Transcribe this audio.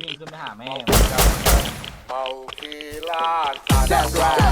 วิ่งขึ้นไปหาแม่ เมาคีลาดตา That's right. That's right.